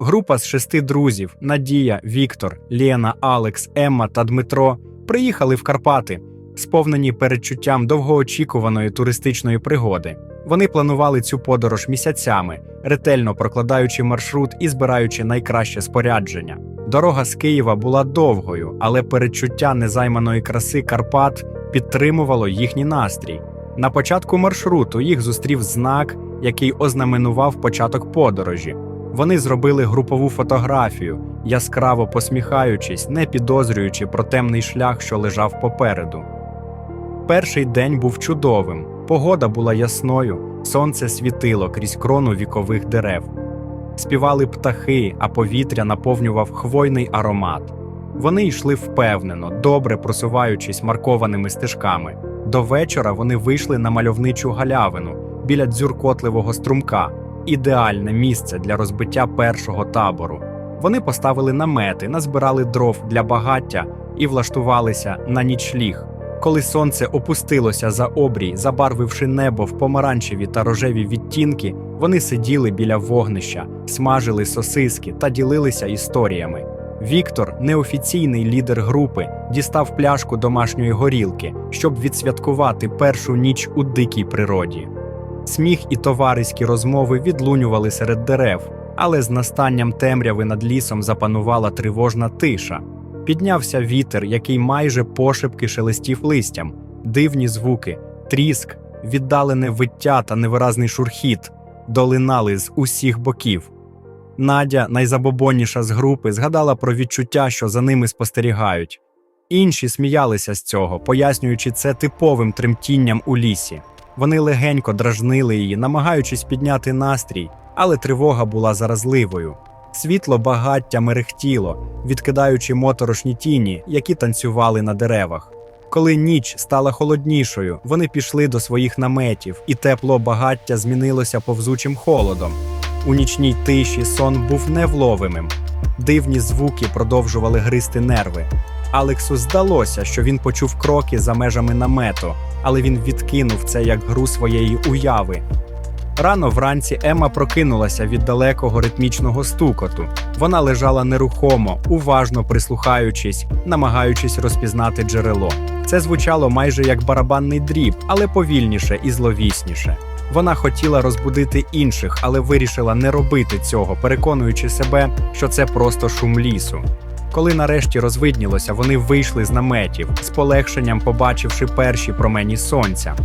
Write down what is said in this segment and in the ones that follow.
Група з шести друзів Надія, Віктор, Лєна, Алекс, Емма та Дмитро приїхали в Карпати, сповнені передчуттям довгоочікуваної туристичної пригоди. Вони планували цю подорож місяцями, ретельно прокладаючи маршрут і збираючи найкраще спорядження. Дорога з Києва була довгою, але передчуття незайманої краси Карпат підтримувало їхній настрій. На початку маршруту їх зустрів знак, який ознаменував початок подорожі. Вони зробили групову фотографію, яскраво посміхаючись, не підозрюючи про темний шлях, що лежав попереду. Перший день був чудовим. Погода була ясною, сонце світило крізь крону вікових дерев. Співали птахи, а повітря наповнював хвойний аромат. Вони йшли впевнено, добре просуваючись маркованими стежками. До вечора вони вийшли на мальовничу галявину біля дзюркотливого струмка, ідеальне місце для розбиття першого табору. Вони поставили намети, назбирали дров для багаття і влаштувалися на нічліг. Коли сонце опустилося за обрій, забарвивши небо в помаранчеві та рожеві відтінки, вони сиділи біля вогнища, смажили сосиски та ділилися історіями. Віктор, неофіційний лідер групи, дістав пляшку домашньої горілки, щоб відсвяткувати першу ніч у дикій природі. Сміх і товариські розмови відлунювали серед дерев, але з настанням темряви над лісом запанувала тривожна тиша. Піднявся вітер, який майже пошепки шелестів листям, дивні звуки, тріск, віддалене виття та невиразний шурхіт долинали з усіх боків. Надя, найзабобонніша з групи, згадала про відчуття, що за ними спостерігають. Інші сміялися з цього, пояснюючи це типовим тремтінням у лісі. Вони легенько дражнили її, намагаючись підняти настрій, але тривога була заразливою. Світло багаття мерехтіло, відкидаючи моторошні тіні, які танцювали на деревах. Коли ніч стала холоднішою, вони пішли до своїх наметів, і тепло багаття змінилося повзучим холодом. У нічній тиші сон був невловимим. Дивні звуки продовжували гризти нерви. Алексу здалося, що він почув кроки за межами намету, але він відкинув це як гру своєї уяви. Рано вранці Ема прокинулася від далекого ритмічного стукоту. Вона лежала нерухомо, уважно прислухаючись, намагаючись розпізнати джерело. Це звучало майже як барабанний дріб, але повільніше і зловісніше. Вона хотіла розбудити інших, але вирішила не робити цього, переконуючи себе, що це просто шум лісу. Коли нарешті розвиднілося, вони вийшли з наметів, з полегшенням побачивши перші промені сонця.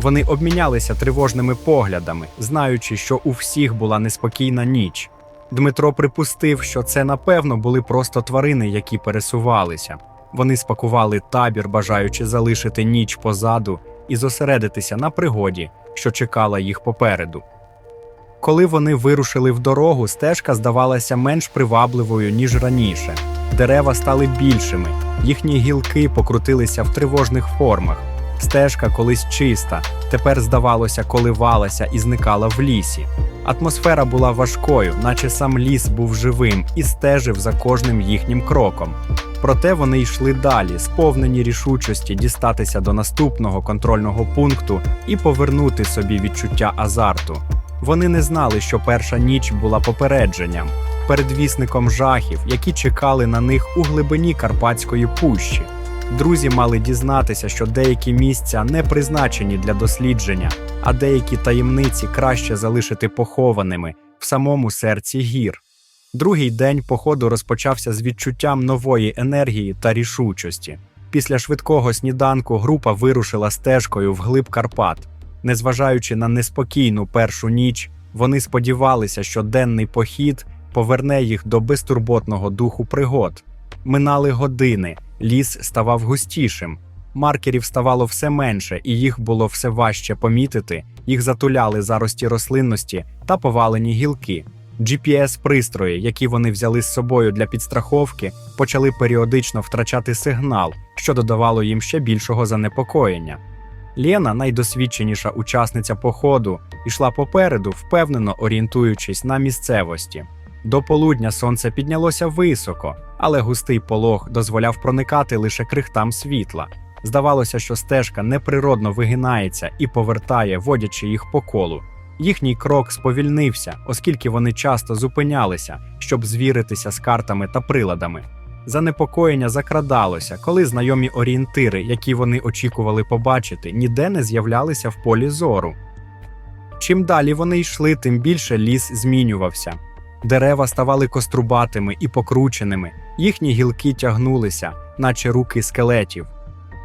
Вони обмінялися тривожними поглядами, знаючи, що у всіх була неспокійна ніч. Дмитро припустив, що це напевно були просто тварини, які пересувалися. Вони спакували табір, бажаючи залишити ніч позаду і зосередитися на пригоді, що чекала їх попереду. Коли вони вирушили в дорогу, стежка здавалася менш привабливою, ніж раніше. Дерева стали більшими, їхні гілки покрутилися в тривожних формах. Стежка колись чиста, тепер, здавалося, коливалася і зникала в лісі. Атмосфера була важкою, наче сам ліс був живим і стежив за кожним їхнім кроком. Проте вони йшли далі, сповнені рішучості дістатися до наступного контрольного пункту і повернути собі відчуття азарту. Вони не знали, що перша ніч була попередженням, передвісником жахів, які чекали на них у глибині Карпатської пущі. Друзі мали дізнатися, що деякі місця не призначені для дослідження, а деякі таємниці краще залишити похованими в самому серці гір. Другий день походу розпочався з відчуттям нової енергії та рішучості. Після швидкого сніданку група вирушила стежкою вглиб Карпат. Незважаючи на неспокійну першу ніч, вони сподівалися, що денний похід поверне їх до безтурботного духу пригод. Минали години, ліс ставав густішим, маркерів ставало все менше, і їх було все важче помітити. Їх затуляли зарості рослинності та повалені гілки. GPS-пристрої, які вони взяли з собою для підстраховки, почали періодично втрачати сигнал, що додавало їм ще більшого занепокоєння. Лєна, найдосвідченіша учасниця походу, йшла попереду, впевнено орієнтуючись на місцевості. До полудня сонце піднялося високо, але густий полог дозволяв проникати лише крихтам світла. Здавалося, що стежка неприродно вигинається і повертає, водячи їх по колу. Їхній крок сповільнився, оскільки вони часто зупинялися, щоб звіритися з картами та приладами. Занепокоєння закрадалося, коли знайомі орієнтири, які вони очікували побачити, ніде не з'являлися в полі зору. Чим далі вони йшли, тим більше ліс змінювався. Дерева ставали кострубатими і покрученими, їхні гілки тягнулися, наче руки скелетів.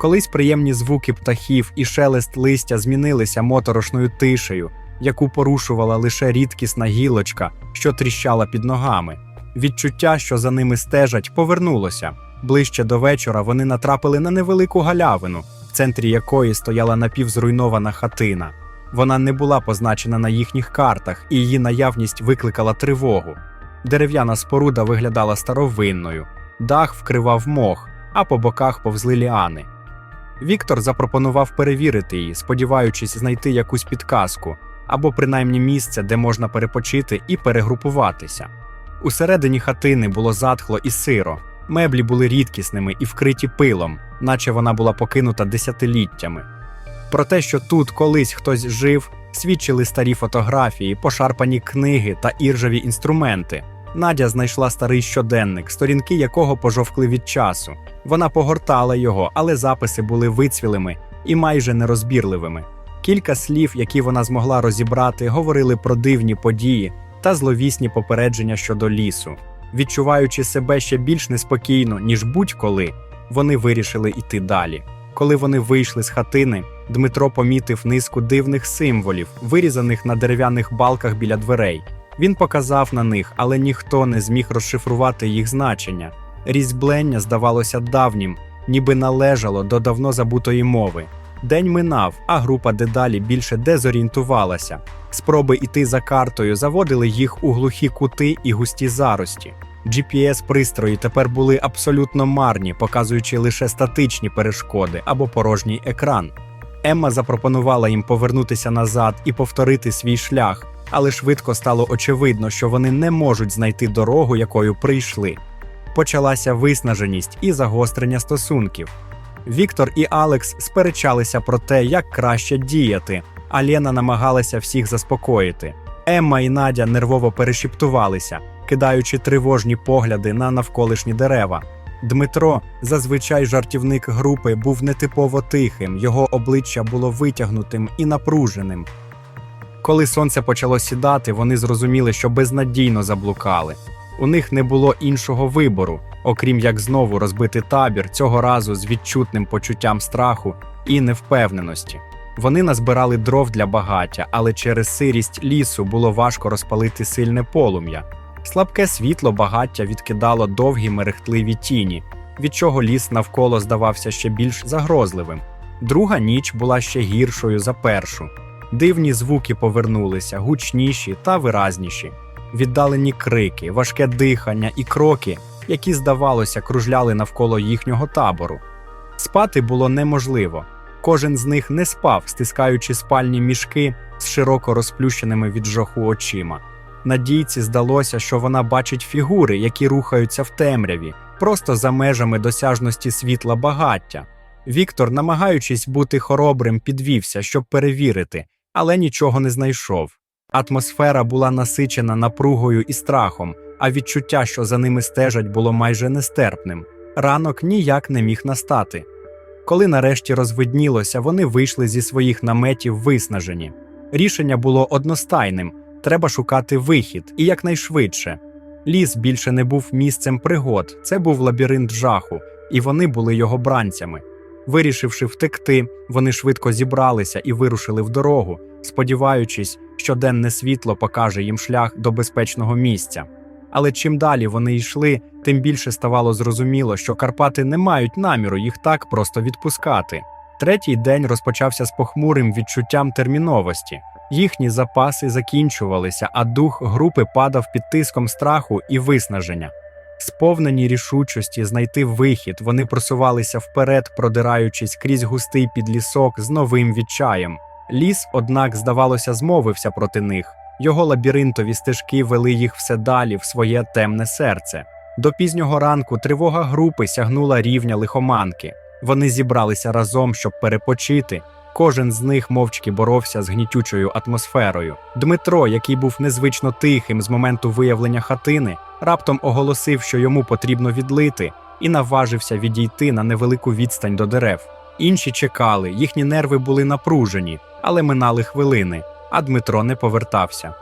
Колись приємні звуки птахів і шелест листя змінилися моторошною тишею, яку порушувала лише рідкісна гілочка, що тріщала під ногами. Відчуття, що за ними стежать, повернулося. Ближче до вечора вони натрапили на невелику галявину, в центрі якої стояла напівзруйнована хатина. Вона не була позначена на їхніх картах, і її наявність викликала тривогу. Дерев'яна споруда виглядала старовинною, дах вкривав мох, а по боках повзли ліани. Віктор запропонував перевірити її, сподіваючись знайти якусь підказку або принаймні місце, де можна перепочити і перегрупуватися. Усередині хатини було затхло і сиро, меблі були рідкісними і вкриті пилом, наче вона була покинута десятиліттями. Про те, що тут колись хтось жив, свідчили старі фотографії, пошарпані книги та іржаві інструменти. Надя знайшла старий щоденник, сторінки якого пожовкли від часу. Вона погортала його, але записи були вицвілими і майже нерозбірливими. Кілька слів, які вона змогла розібрати, говорили про дивні події та зловісні попередження щодо лісу. Відчуваючи себе ще більш неспокійно, ніж будь-коли, вони вирішили йти далі. Коли вони вийшли з хатини, Дмитро помітив низку дивних символів, вирізаних на дерев'яних балках біля дверей. Він показав на них, але ніхто не зміг розшифрувати їх значення. Різьблення здавалося давнім, ніби належало до давно забутої мови. День минав, а група дедалі більше дезорієнтувалася. Спроби йти за картою заводили їх у глухі кути і густі зарості. GPS-пристрої тепер були абсолютно марні, показуючи лише статичні перешкоди або порожній екран. Емма запропонувала їм повернутися назад і повторити свій шлях, але швидко стало очевидно, що вони не можуть знайти дорогу, якою прийшли. Почалася виснаженість і загострення стосунків. Віктор і Алекс сперечалися про те, як краще діяти, а Лена намагалася всіх заспокоїти. Емма і Надя нервово перешіптувалися, кидаючи тривожні погляди на навколишні дерева. Дмитро, зазвичай жартівник групи, був нетипово тихим, його обличчя було витягнутим і напруженим. Коли сонце почало сідати, вони зрозуміли, що безнадійно заблукали. У них не було іншого вибору, окрім як знову розбити табір цього разу з відчутним почуттям страху і невпевненості. Вони назбирали дров для багаття, але через сирість лісу було важко розпалити сильне полум'я. Слабке світло багаття відкидало довгі мерехтливі тіні, від чого ліс навколо здавався ще більш загрозливим. Друга ніч була ще гіршою за першу. Дивні звуки повернулися, гучніші та виразніші. Віддалені крики, важке дихання і кроки, які, здавалося, кружляли навколо їхнього табору. Спати було неможливо. Кожен з них не спав, стискаючи спальні мішки з широко розплющеними від жаху очима. Надійці здалося, що вона бачить фігури, які рухаються в темряві, просто за межами досяжності світла багаття. Віктор, намагаючись бути хоробрим, підвівся, щоб перевірити, але нічого не знайшов. Атмосфера була насичена напругою і страхом, а відчуття, що за ними стежать, було майже нестерпним. Ранок ніяк не міг настати. Коли нарешті розвиднілося, вони вийшли зі своїх наметів виснажені. Рішення було одностайним треба шукати вихід і якнайшвидше. Ліс більше не був місцем пригод, це був лабіринт жаху, і вони були його бранцями. Вирішивши втекти, вони швидко зібралися і вирушили в дорогу, сподіваючись, що денне світло покаже їм шлях до безпечного місця. Але чим далі вони йшли, тим більше ставало зрозуміло, що Карпати не мають наміру їх так просто відпускати. Третій день розпочався з похмурим відчуттям терміновості. Їхні запаси закінчувалися, а дух групи падав під тиском страху і виснаження. Сповнені рішучості знайти вихід, вони просувалися вперед, продираючись крізь густий підлісок з новим відчаєм. Ліс, однак, здавалося, змовився проти них. Його лабіринтові стежки вели їх все далі в своє темне серце. До пізнього ранку тривога групи сягнула рівня лихоманки. Вони зібралися разом, щоб перепочити. Кожен з них мовчки боровся з гнітючою атмосферою. Дмитро, який був незвично тихим з моменту виявлення хатини, раптом оголосив, що йому потрібно відлити, і наважився відійти на невелику відстань до дерев. Інші чекали, їхні нерви були напружені, але минали хвилини, а Дмитро не повертався.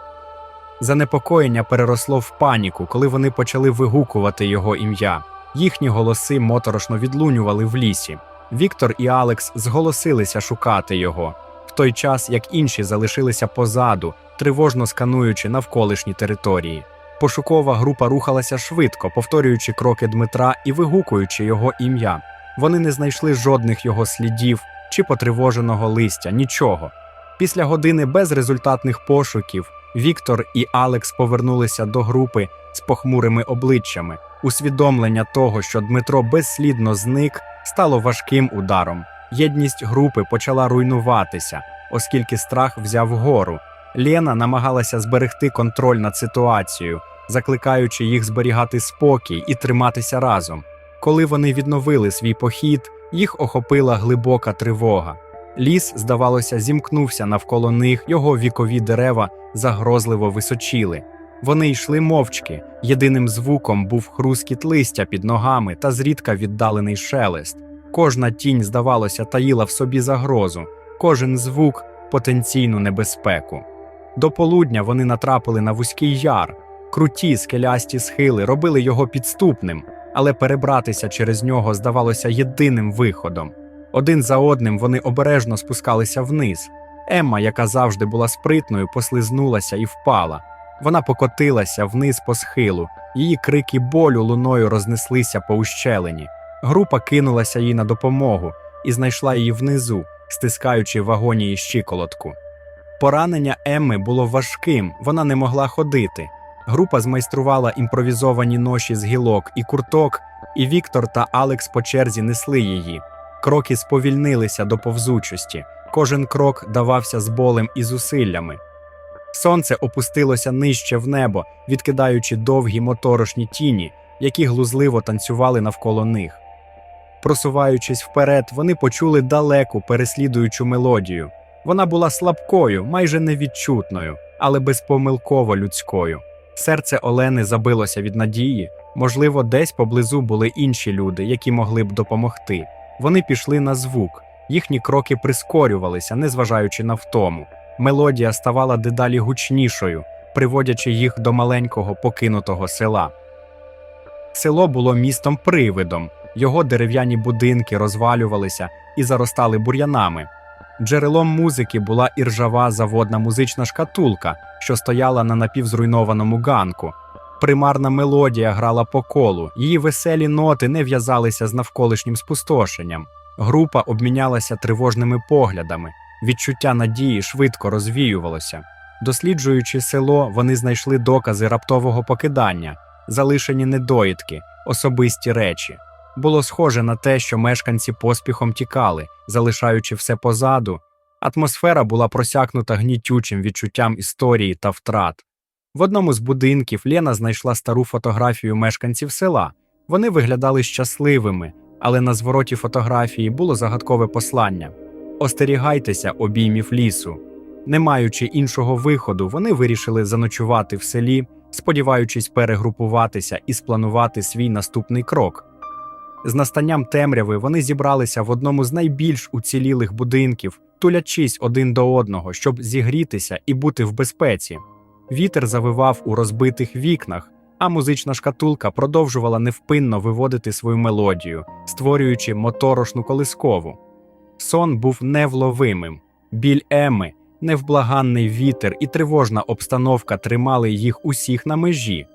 Занепокоєння переросло в паніку, коли вони почали вигукувати його ім'я. Їхні голоси моторошно відлунювали в лісі. Віктор і Алекс зголосилися шукати його, в той час як інші залишилися позаду, тривожно скануючи навколишні території. Пошукова група рухалася швидко, повторюючи кроки Дмитра і вигукуючи його ім'я. Вони не знайшли жодних його слідів чи потривоженого листя, нічого. Після години безрезультатних пошуків Віктор і Алекс повернулися до групи з похмурими обличчями. Усвідомлення того, що Дмитро безслідно зник, стало важким ударом. Єдність групи почала руйнуватися, оскільки страх взяв гору. Лена намагалася зберегти контроль над ситуацією, закликаючи їх зберігати спокій і триматися разом. Коли вони відновили свій похід, їх охопила глибока тривога. Ліс, здавалося, зімкнувся навколо них, його вікові дерева загрозливо височіли. Вони йшли мовчки. Єдиним звуком був хрускіт листя під ногами та зрідка віддалений шелест. Кожна тінь, здавалося, таїла в собі загрозу, кожен звук потенційну небезпеку. До полудня вони натрапили на вузький яр. Круті скелясті схили робили його підступним, але перебратися через нього здавалося єдиним виходом. Один за одним вони обережно спускалися вниз. Емма, яка завжди була спритною, послизнулася і впала. Вона покотилася вниз по схилу, її крики болю луною рознеслися по ущелині. Група кинулася їй на допомогу і знайшла її внизу, стискаючи в агонії щиколотку. Поранення Емми було важким, вона не могла ходити. Група змайструвала імпровізовані ноші з гілок і курток, і Віктор та Алекс по черзі несли її. Кроки сповільнилися до повзучості, кожен крок давався з болем і зусиллями. Сонце опустилося нижче в небо, відкидаючи довгі моторошні тіні, які глузливо танцювали навколо них. Просуваючись вперед, вони почули далеку переслідуючу мелодію. Вона була слабкою, майже невідчутною, але безпомилково людською. Серце Олени забилося від надії, можливо, десь поблизу були інші люди, які могли б допомогти. Вони пішли на звук, їхні кроки прискорювалися, незважаючи на втому. Мелодія ставала дедалі гучнішою, приводячи їх до маленького покинутого села. Село було містом привидом, його дерев'яні будинки розвалювалися і заростали бур'янами. Джерелом музики була іржава заводна музична шкатулка, що стояла на напівзруйнованому ганку. Примарна мелодія грала по колу, її веселі ноти не в'язалися з навколишнім спустошенням. Група обмінялася тривожними поглядами, відчуття надії швидко розвіювалося. Досліджуючи село, вони знайшли докази раптового покидання, залишені недоїдки, особисті речі. Було схоже на те, що мешканці поспіхом тікали, залишаючи все позаду. Атмосфера була просякнута гнітючим відчуттям історії та втрат. В одному з будинків Лена знайшла стару фотографію мешканців села. Вони виглядали щасливими, але на звороті фотографії було загадкове послання: Остерігайтеся обіймів лісу. Не маючи іншого виходу, вони вирішили заночувати в селі, сподіваючись перегрупуватися і спланувати свій наступний крок. З настанням темряви вони зібралися в одному з найбільш уцілілих будинків, тулячись один до одного, щоб зігрітися і бути в безпеці. Вітер завивав у розбитих вікнах, а музична шкатулка продовжувала невпинно виводити свою мелодію, створюючи моторошну колискову. Сон був невловимим. Біль Еми, невблаганний вітер і тривожна обстановка тримали їх усіх на межі.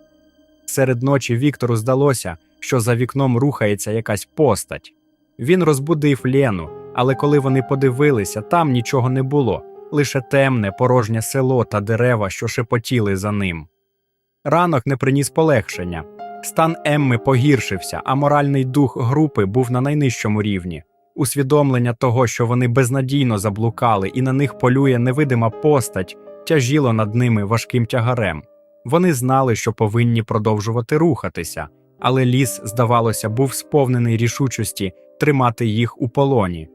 Серед ночі Віктору здалося, що за вікном рухається якась постать. Він розбудив Лену, але коли вони подивилися, там нічого не було, лише темне, порожнє село та дерева, що шепотіли за ним. Ранок не приніс полегшення. Стан Емми погіршився, а моральний дух групи був на найнижчому рівні. Усвідомлення того, що вони безнадійно заблукали і на них полює невидима постать, тяжіло над ними важким тягарем. Вони знали, що повинні продовжувати рухатися, але ліс, здавалося, був сповнений рішучості тримати їх у полоні.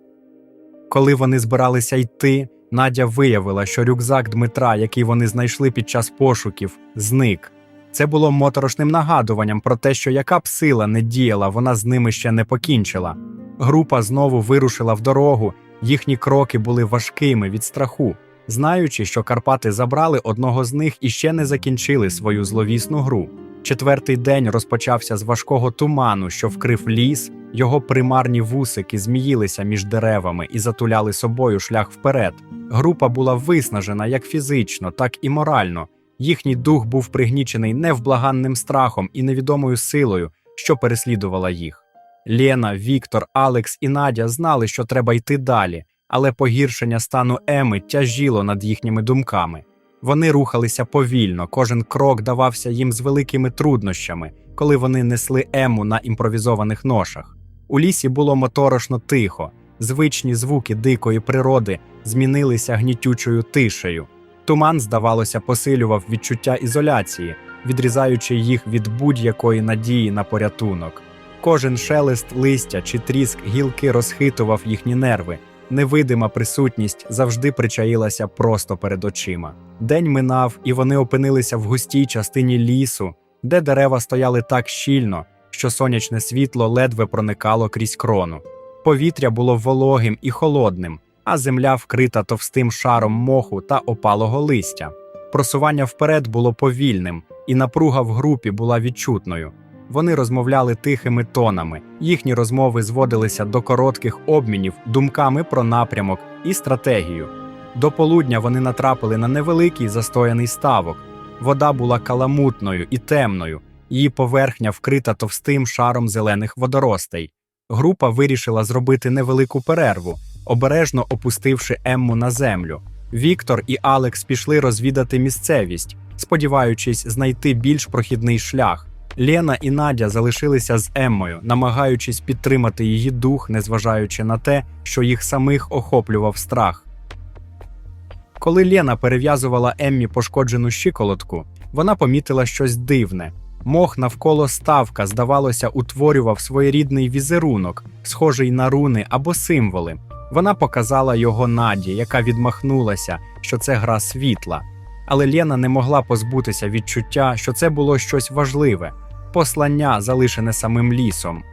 Коли вони збиралися йти, Надя виявила, що рюкзак Дмитра, який вони знайшли під час пошуків, зник. Це було моторошним нагадуванням про те, що яка б сила не діяла, вона з ними ще не покінчила. Група знову вирушила в дорогу, їхні кроки були важкими від страху, знаючи, що Карпати забрали одного з них і ще не закінчили свою зловісну гру. Четвертий день розпочався з важкого туману, що вкрив ліс, його примарні вусики зміїлися між деревами і затуляли собою шлях вперед. Група була виснажена як фізично, так і морально. Їхній дух був пригнічений невблаганним страхом і невідомою силою, що переслідувала їх. Лєна, Віктор, Алекс і Надя знали, що треба йти далі, але погіршення стану Еми тяжіло над їхніми думками. Вони рухалися повільно, кожен крок давався їм з великими труднощами, коли вони несли Ему на імпровізованих ношах. У лісі було моторошно тихо, звичні звуки дикої природи змінилися гнітючою тишею. Туман, здавалося, посилював відчуття ізоляції, відрізаючи їх від будь-якої надії на порятунок. Кожен шелест листя чи тріск гілки розхитував їхні нерви. Невидима присутність завжди причаїлася просто перед очима. День минав, і вони опинилися в густій частині лісу, де дерева стояли так щільно, що сонячне світло ледве проникало крізь крону. Повітря було вологим і холодним, а земля вкрита товстим шаром моху та опалого листя. Просування вперед було повільним, і напруга в групі була відчутною. Вони розмовляли тихими тонами, їхні розмови зводилися до коротких обмінів думками про напрямок і стратегію. До полудня вони натрапили на невеликий застояний ставок. Вода була каламутною і темною, її поверхня вкрита товстим шаром зелених водоростей. Група вирішила зробити невелику перерву, обережно опустивши Емму на землю. Віктор і Алекс пішли розвідати місцевість, сподіваючись знайти більш прохідний шлях. Лена і Надя залишилися з Еммою, намагаючись підтримати її дух, незважаючи на те, що їх самих охоплював страх. Коли Лена перев'язувала Еммі пошкоджену щиколотку, вона помітила щось дивне. Мох навколо ставка, здавалося, утворював своєрідний візерунок, схожий на руни або символи. Вона показала його Наді, яка відмахнулася, що це гра світла. Але Лена не могла позбутися відчуття, що це було щось важливе послання, залишене самим лісом.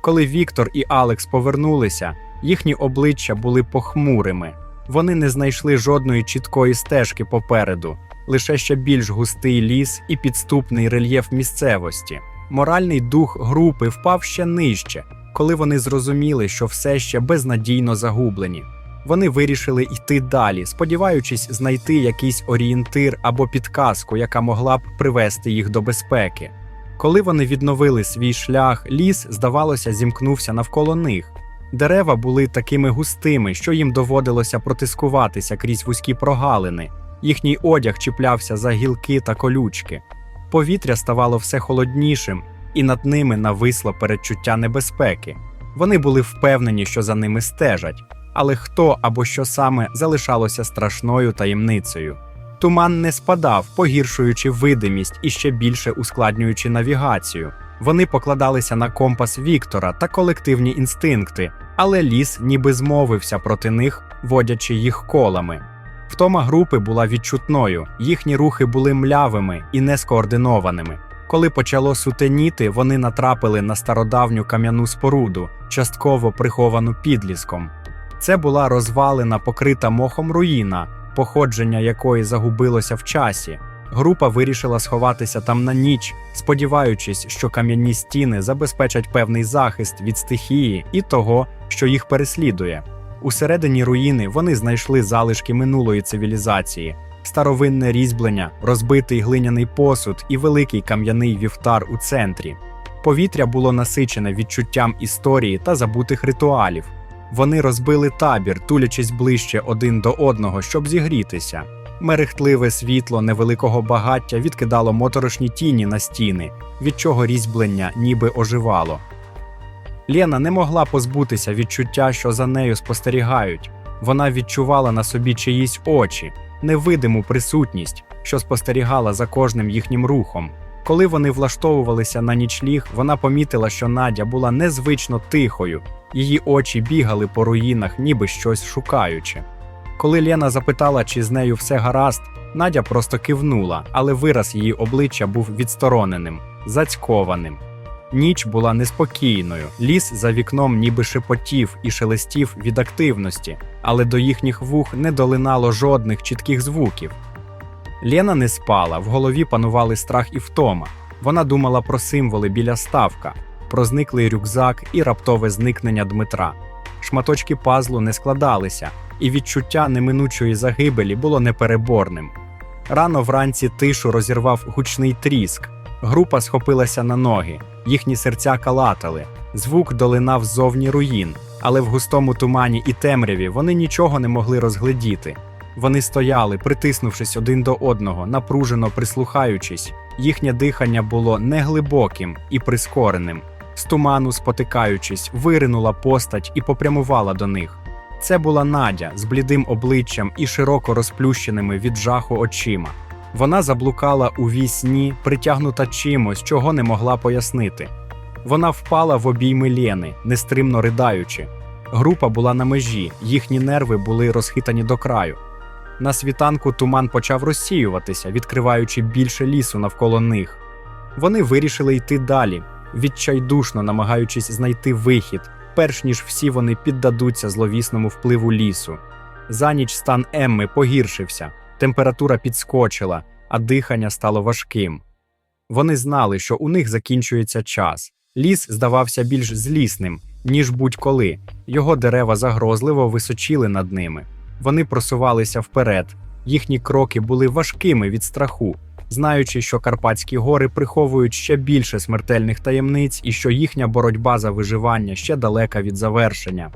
Коли Віктор і Алекс повернулися, їхні обличчя були похмурими. Вони не знайшли жодної чіткої стежки попереду, лише ще більш густий ліс і підступний рельєф місцевості. Моральний дух групи впав ще нижче, коли вони зрозуміли, що все ще безнадійно загублені. Вони вирішили йти далі, сподіваючись знайти якийсь орієнтир або підказку, яка могла б привести їх до безпеки. Коли вони відновили свій шлях, ліс, здавалося, зімкнувся навколо них. Дерева були такими густими, що їм доводилося протискуватися крізь вузькі прогалини. Їхній одяг чіплявся за гілки та колючки. Повітря ставало все холоднішим, і над ними нависло передчуття небезпеки. Вони були впевнені, що за ними стежать, але хто або що саме залишалося страшною таємницею. Туман не спадав, погіршуючи видимість і ще більше ускладнюючи навігацію. Вони покладалися на компас Віктора та колективні інстинкти, але ліс ніби змовився проти них, водячи їх колами. Втома групи була відчутною, їхні рухи були млявими і нескоординованими. Коли почало сутеніти, вони натрапили на стародавню кам'яну споруду, частково приховану підліском. Це була розвалена, покрита мохом руїна, походження якої загубилося в часі. Група вирішила сховатися там на ніч, сподіваючись, що кам'яні стіни забезпечать певний захист від стихії і того, що їх переслідує. Усередині руїни вони знайшли залишки минулої цивілізації, старовинне різьблення, розбитий глиняний посуд і великий кам'яний вівтар у центрі. Повітря було насичене відчуттям історії та забутих ритуалів. Вони розбили табір, тулячись ближче один до одного, щоб зігрітися. Мерехтливе світло невеликого багаття відкидало моторошні тіні на стіни, від чого різьблення ніби оживало. Лена не могла позбутися відчуття, що за нею спостерігають. Вона відчувала на собі чиїсь очі, невидиму присутність, що спостерігала за кожним їхнім рухом. Коли вони влаштовувалися на нічліг, вона помітила, що Надя була незвично тихою, її очі бігали по руїнах, ніби щось шукаючи. Коли Лена запитала, чи з нею все гаразд, Надя просто кивнула, але вираз її обличчя був відстороненим, зацькованим. Ніч була неспокійною, ліс за вікном ніби шепотів і шелестів від активності, але до їхніх вух не долинало жодних чітких звуків. Лена не спала, в голові панували страх і втома. Вона думала про символи біля ставка, про зниклий рюкзак і раптове зникнення Дмитра. Шматочки пазлу не складалися, і відчуття неминучої загибелі було непереборним. Рано вранці тишу розірвав гучний тріск. Група схопилася на ноги, їхні серця калатали. Звук долинав ззовні руїн, але в густому тумані і темряві вони нічого не могли розгледіти. Вони стояли, притиснувшись один до одного, напружено прислухаючись. Їхнє дихання було неглибоким і прискореним. З туману, спотикаючись, виринула постать і попрямувала до них. Це була Надя з блідим обличчям і широко розплющеними від жаху очима. Вона заблукала у вісні, притягнута чимось, чого не могла пояснити. Вона впала в обійми Лєни, нестримно ридаючи. Група була на межі, їхні нерви були розхитані до краю. На світанку туман почав розсіюватися, відкриваючи більше лісу навколо них. Вони вирішили йти далі, відчайдушно намагаючись знайти вихід, перш ніж всі вони піддадуться зловісному впливу лісу. За ніч стан Емми погіршився, температура підскочила, а дихання стало важким. Вони знали, що у них закінчується час. Ліс здавався більш злісним, ніж будь-коли. Його дерева загрозливо височили над ними. Вони просувалися вперед, їхні кроки були важкими від страху, знаючи, що Карпатські гори приховують ще більше смертельних таємниць і що їхня боротьба за виживання ще далека від завершення.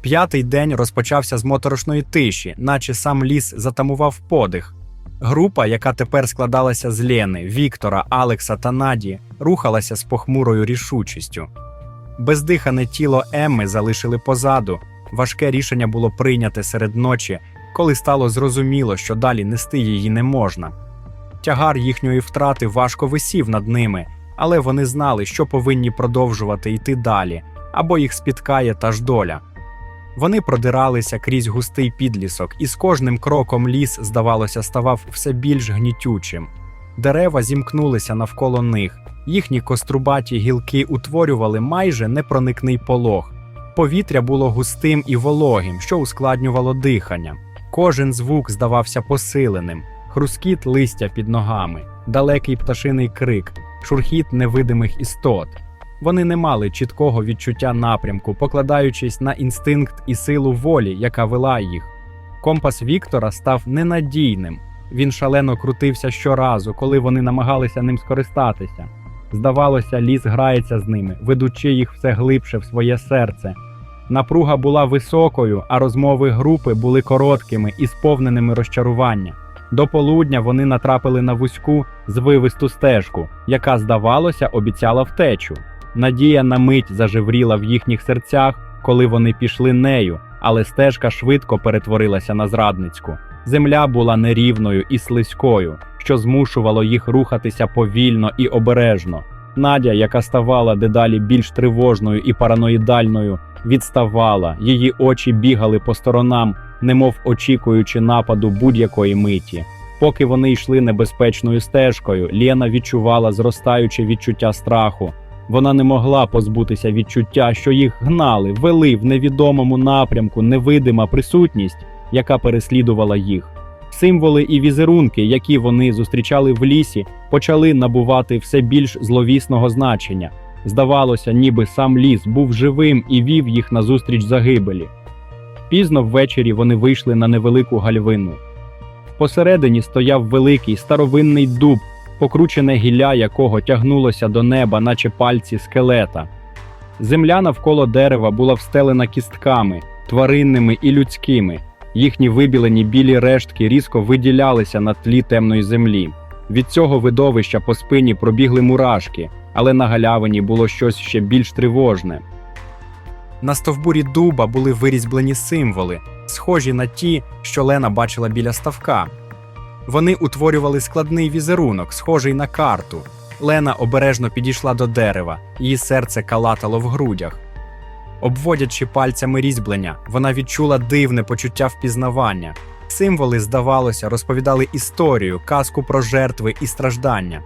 П'ятий день розпочався з моторошної тиші, наче сам ліс затамував подих. Група, яка тепер складалася з Лєни, Віктора, Алекса та Наді, рухалася з похмурою рішучістю. Бездихане тіло Емми залишили позаду. Важке рішення було прийняте серед ночі, коли стало зрозуміло, що далі нести її не можна. Тягар їхньої втрати важко висів над ними, але вони знали, що повинні продовжувати йти далі, або їх спіткає та ж доля. Вони продиралися крізь густий підлісок, і з кожним кроком ліс, здавалося, ставав все більш гнітючим. Дерева зімкнулися навколо них, їхні кострубаті гілки утворювали майже непроникний полог. Повітря було густим і вологим, що ускладнювало дихання. Кожен звук здавався посиленим, хрускіт листя під ногами, далекий пташиний крик, шурхіт невидимих істот. Вони не мали чіткого відчуття напрямку, покладаючись на інстинкт і силу волі, яка вела їх. Компас Віктора став ненадійним. Він шалено крутився щоразу, коли вони намагалися ним скористатися. Здавалося, ліс грається з ними, ведучи їх все глибше в своє серце. Напруга була високою, а розмови групи були короткими і сповненими розчарування. До полудня вони натрапили на вузьку звивисту стежку, яка, здавалося, обіцяла втечу. Надія на мить зажевріла в їхніх серцях, коли вони пішли нею, але стежка швидко перетворилася на зрадницьку. Земля була нерівною і слизькою, що змушувало їх рухатися повільно і обережно. Надя, яка ставала дедалі більш тривожною і параноїдальною, відставала, її очі бігали по сторонам, немов очікуючи нападу будь-якої миті. Поки вони йшли небезпечною стежкою, Лєна відчувала зростаюче відчуття страху. Вона не могла позбутися відчуття, що їх гнали, вели в невідомому напрямку невидима присутність, яка переслідувала їх. Символи і візерунки, які вони зустрічали в лісі, почали набувати все більш зловісного значення. Здавалося, ніби сам ліс був живим і вів їх назустріч загибелі. Пізно ввечері вони вийшли на невелику гальвину. Посередині стояв великий старовинний дуб, покручене гілля якого тягнулося до неба, наче пальці скелета. Земля навколо дерева була встелена кістками, тваринними і людськими. Їхні вибілені білі рештки різко виділялися на тлі темної землі. Від цього видовища по спині пробігли мурашки, але на галявині було щось ще більш тривожне. На стовбурі дуба були вирізблені символи, схожі на ті, що Лена бачила біля ставка. Вони утворювали складний візерунок, схожий на карту. Лена обережно підійшла до дерева, її серце калатало в грудях. Обводячи пальцями різьблення, вона відчула дивне почуття впізнавання. Символи, здавалося, розповідали історію, казку про жертви і страждання.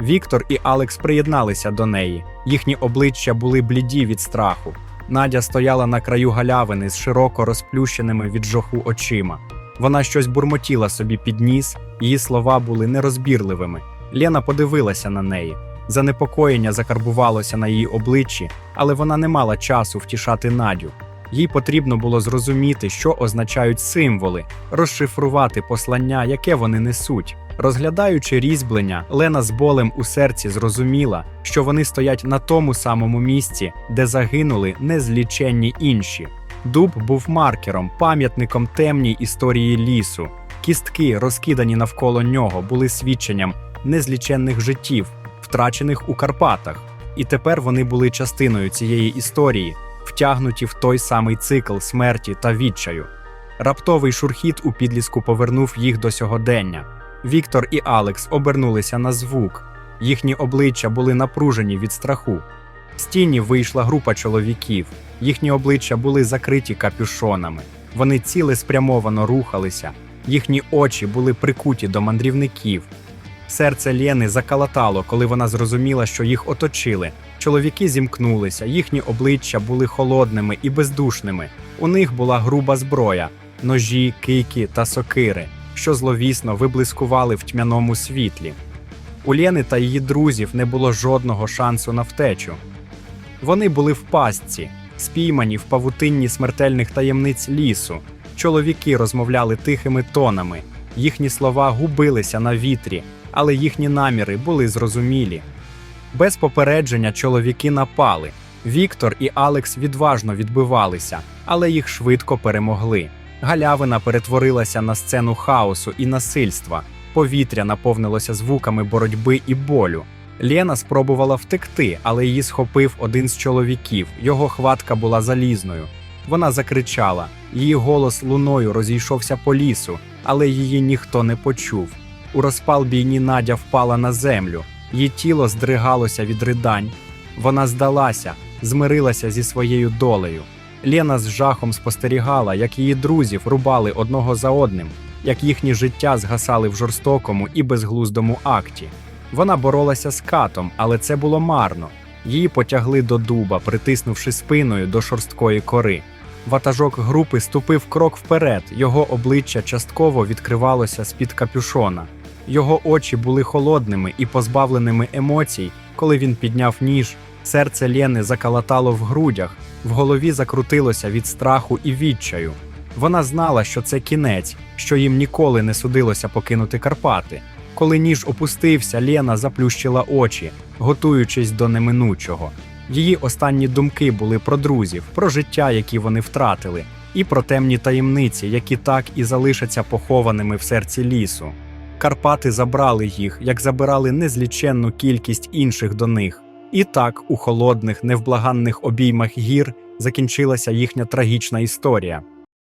Віктор і Алекс приєдналися до неї. Їхні обличчя були бліді від страху. Надя стояла на краю галявини з широко розплющеними від жоху очима. Вона щось бурмотіла собі під ніс, її слова були нерозбірливими. Лена подивилася на неї. Занепокоєння закарбувалося на її обличчі, але вона не мала часу втішати Надю. Їй потрібно було зрозуміти, що означають символи, розшифрувати послання, яке вони несуть. Розглядаючи різьблення, Лена з болем у серці зрозуміла, що вони стоять на тому самому місці, де загинули незліченні інші. Дуб був маркером, пам'ятником темній історії лісу. Кістки, розкидані навколо нього, були свідченням незліченних життів, втрачених у Карпатах. І тепер вони були частиною цієї історії, втягнуті в той самий цикл смерті та відчаю. Раптовий шурхіт у підліску повернув їх до сьогодення. Віктор і Алекс обернулися на звук. Їхні обличчя були напружені від страху. З тіні вийшла група чоловіків. Їхні обличчя були закриті капюшонами. Вони цілеспрямовано рухалися. Їхні очі були прикуті до мандрівників. Серце Лєни закалатало, коли вона зрозуміла, що їх оточили. Чоловіки зімкнулися, їхні обличчя були холодними і бездушними. У них була груба зброя, ножі, кийки та сокири, що зловісно виблискували в тьмяному світлі. У Лєни та її друзів не було жодного шансу на втечу. Вони були в пастці, спіймані в павутинні смертельних таємниць лісу. Чоловіки розмовляли тихими тонами, їхні слова губилися на вітрі, але їхні наміри були зрозумілі. Без попередження чоловіки напали. Віктор і Алекс відважно відбивалися, але їх швидко перемогли. Галявина перетворилася на сцену хаосу і насильства. Повітря наповнилося звуками боротьби і болю. Лєна спробувала втекти, але її схопив один з чоловіків. Його хватка була залізною. Вона закричала. Її голос луною розійшовся по лісу, але її ніхто не почув. У розпал бійні Надя впала на землю. Її тіло здригалося від ридань. Вона здалася, змирилася зі своєю долею. Лена з жахом спостерігала, як її друзів рубали одного за одним, як їхні життя згасали в жорстокому і безглуздому акті. Вона боролася з катом, але це було марно. Її потягли до дуба, притиснувши спиною до шорсткої кори. Ватажок групи ступив крок вперед, його обличчя частково відкривалося з-під капюшона. Його очі були холодними і позбавленими емоцій, коли він підняв ніж. Серце Лєни закалатало в грудях, в голові закрутилося від страху і відчаю. Вона знала, що це кінець, що їм ніколи не судилося покинути Карпати. Коли ніж опустився, Лєна заплющила очі, готуючись до неминучого. Її останні думки були про друзів, про життя, які вони втратили, і про темні таємниці, які так і залишаться похованими в серці лісу. Карпати забрали їх, як забирали незліченну кількість інших до них. І так, у холодних, невблаганних обіймах гір закінчилася їхня трагічна історія.